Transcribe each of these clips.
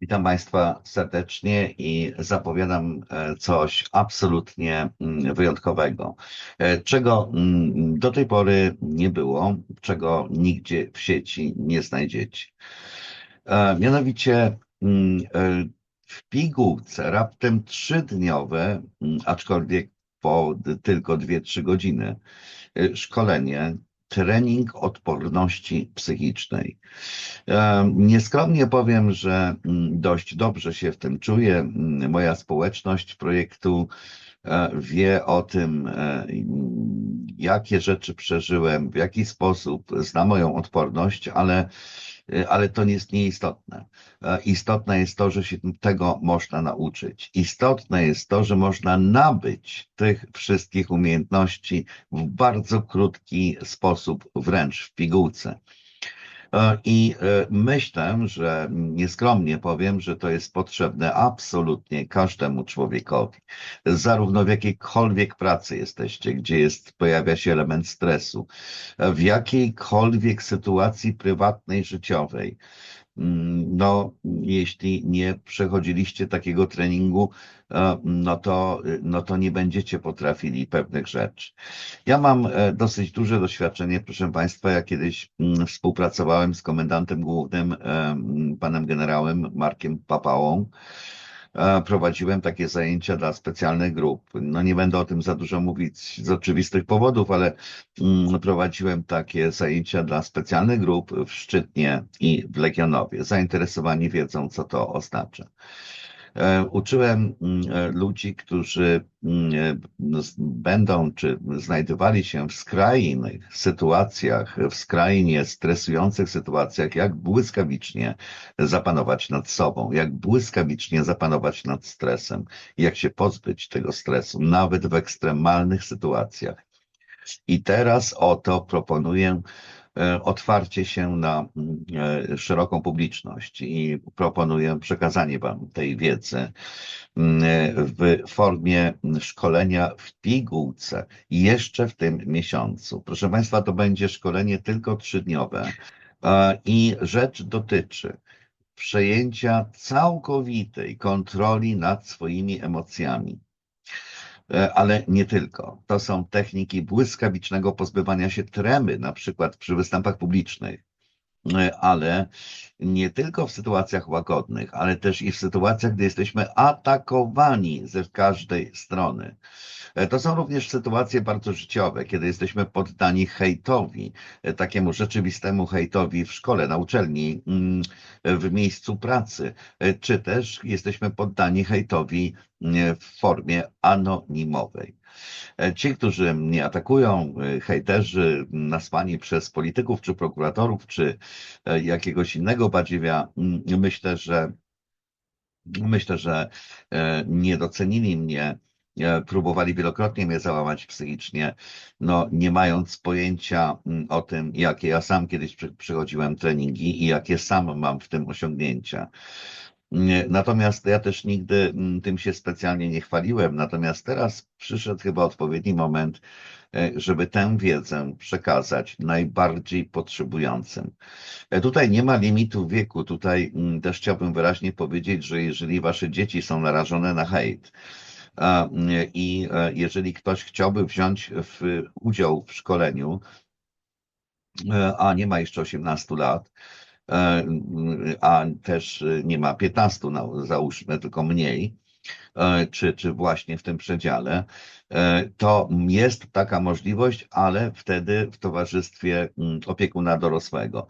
Witam Państwa serdecznie i zapowiadam e, coś absolutnie mm, wyjątkowego, e, czego mm, do tej pory nie było, czego nigdzie w sieci nie znajdziecie. E, Mianowicie mm, w pigułce raptem trzydniowe, aczkolwiek po tylko 2-3 godziny, szkolenie, trening odporności psychicznej. Nieskromnie powiem, że mm, dość dobrze się w tym czuję. Mm, Moja społeczność projektu e, wie o tym, e, jakie rzeczy przeżyłem, w jaki sposób zna moją odporność, ale, ale to nie jest nieistotne. E, Istotne jest to, że się tego można nauczyć. Istotne jest to, że można nabyć tych wszystkich umiejętności w bardzo krótki sposób, wręcz w pigułce. E, I e, myślę, że nieskromnie powiem, że to jest potrzebne absolutnie każdemu człowiekowi. Zarówno w jakiejkolwiek pracy jesteście, gdzie jest, pojawia się element stresu, w jakiejkolwiek sytuacji prywatnej, życiowej. No, jeśli nie przechodziliście takiego treningu, e, no to, no to nie będziecie potrafili pewnych rzeczy. Ja mam e, dosyć duże doświadczenie, proszę Państwa. Ja kiedyś mm, współpracowałem z komendantem głównym, e, panem generałem Markiem Papałą. Prowadziłem takie zajęcia dla specjalnych grup. No nie będę o tym za dużo mówić z oczywistych powodów, ale mm, prowadziłem takie zajęcia dla specjalnych grup w Szczytnie i w Legionowie. Zainteresowani wiedzą, co to oznacza. E, Uczyłem mm, e, ludzi, którzy mm, e, będą czy znajdowali się w skrajnych sytuacjach, w skrajnie stresujących sytuacjach, jak błyskawicznie zapanować nad sobą, jak błyskawicznie zapanować nad stresem, jak się pozbyć tego stresu, nawet w ekstremalnych sytuacjach. I teraz oto proponuję otwarcie się na mm, e, szeroką publiczność i proponuję przekazanie Wam tej wiedzy mm, e, w formie szkolenia w pigułce jeszcze w tym miesiącu. Proszę Państwa, to będzie szkolenie tylko trzydniowe e, i rzecz dotyczy przejęcia całkowitej kontroli nad swoimi emocjami. E, Ale nie tylko. To są techniki błyskawicznego pozbywania się tremy, na przykład przy występach publicznych, ale nie tylko w sytuacjach łagodnych, ale też i w sytuacjach, gdy jesteśmy atakowani ze każdej strony. E, To są również sytuacje bardzo życiowe, kiedy jesteśmy poddani hejtowi, e, takiemu rzeczywistemu hejtowi w szkole, na uczelni, mm, w miejscu pracy, e, czy też jesteśmy poddani hejtowi mm, w formie anonimowej. E, Ci, którzy mnie atakują, e, hejterzy nasłani przez polityków, czy prokuratorów, czy e, jakiegoś innego badziewia, mm, myślę, że myślę, że nie docenili mnie, próbowali wielokrotnie mnie załamać psychicznie, no nie mając pojęcia o tym, jakie ja sam kiedyś przy- przychodziłem treningi i jakie sam mam w tym osiągnięcia. Natomiast ja też nigdy mm, tym się specjalnie nie chwaliłem. Natomiast teraz przyszedł chyba odpowiedni moment, e, żeby tę wiedzę przekazać najbardziej potrzebującym. E, Tutaj nie ma limitu wieku. Tutaj mm, też chciałbym wyraźnie powiedzieć, że jeżeli wasze dzieci są narażone na hejt, i e, jeżeli ktoś chciałby wziąć w, udział w szkoleniu, a nie ma jeszcze 18 lat, a też e, nie ma 15, no, załóżmy, tylko mniej, e, czy, czy właśnie w tym przedziale, e, to jest taka możliwość, ale wtedy w towarzystwie mm, opiekuna dorosłego.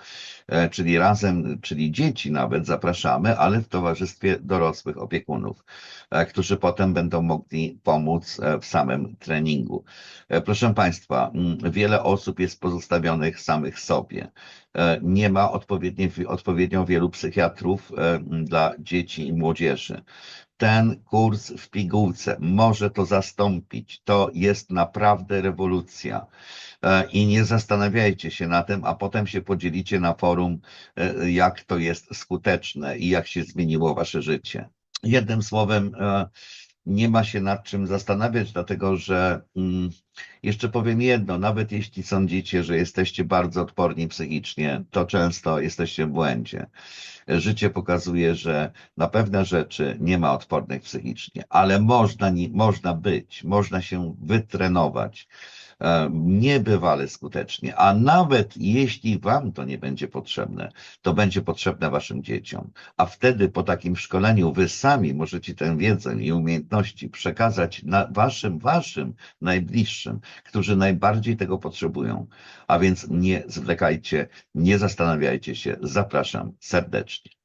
E, Czyli razem, czyli dzieci nawet zapraszamy, ale w towarzystwie dorosłych opiekunów, e, którzy potem będą mogli pomóc e, w samym treningu. E, Proszę Państwa, mm, wiele osób jest pozostawionych samych sobie. E, Nie ma odpowiednio, odpowiednio wielu psychiatrów e, dla dzieci i młodzieży. Ten kurs w pigułce może to zastąpić. To jest naprawdę rewolucja. E, I nie zastanawiajcie się na tym, a potem się podzielicie na forum, e, jak to jest skuteczne i jak się zmieniło wasze życie. Jednym słowem, e, nie ma się nad czym zastanawiać, dlatego że mm, jeszcze powiem jedno, nawet jeśli sądzicie, że jesteście bardzo odporni psychicznie, to często jesteście w błędzie. Życie pokazuje, że na pewne rzeczy nie ma odpornych psychicznie, ale można, można być, można się wytrenować niebywale skutecznie, a nawet jeśli wam to nie będzie potrzebne, to będzie potrzebne waszym dzieciom, a wtedy po takim szkoleniu wy sami możecie tę wiedzę i umiejętności przekazać na waszym, waszym najbliższym, którzy najbardziej tego potrzebują. A więc nie zwlekajcie, nie zastanawiajcie się, zapraszam serdecznie.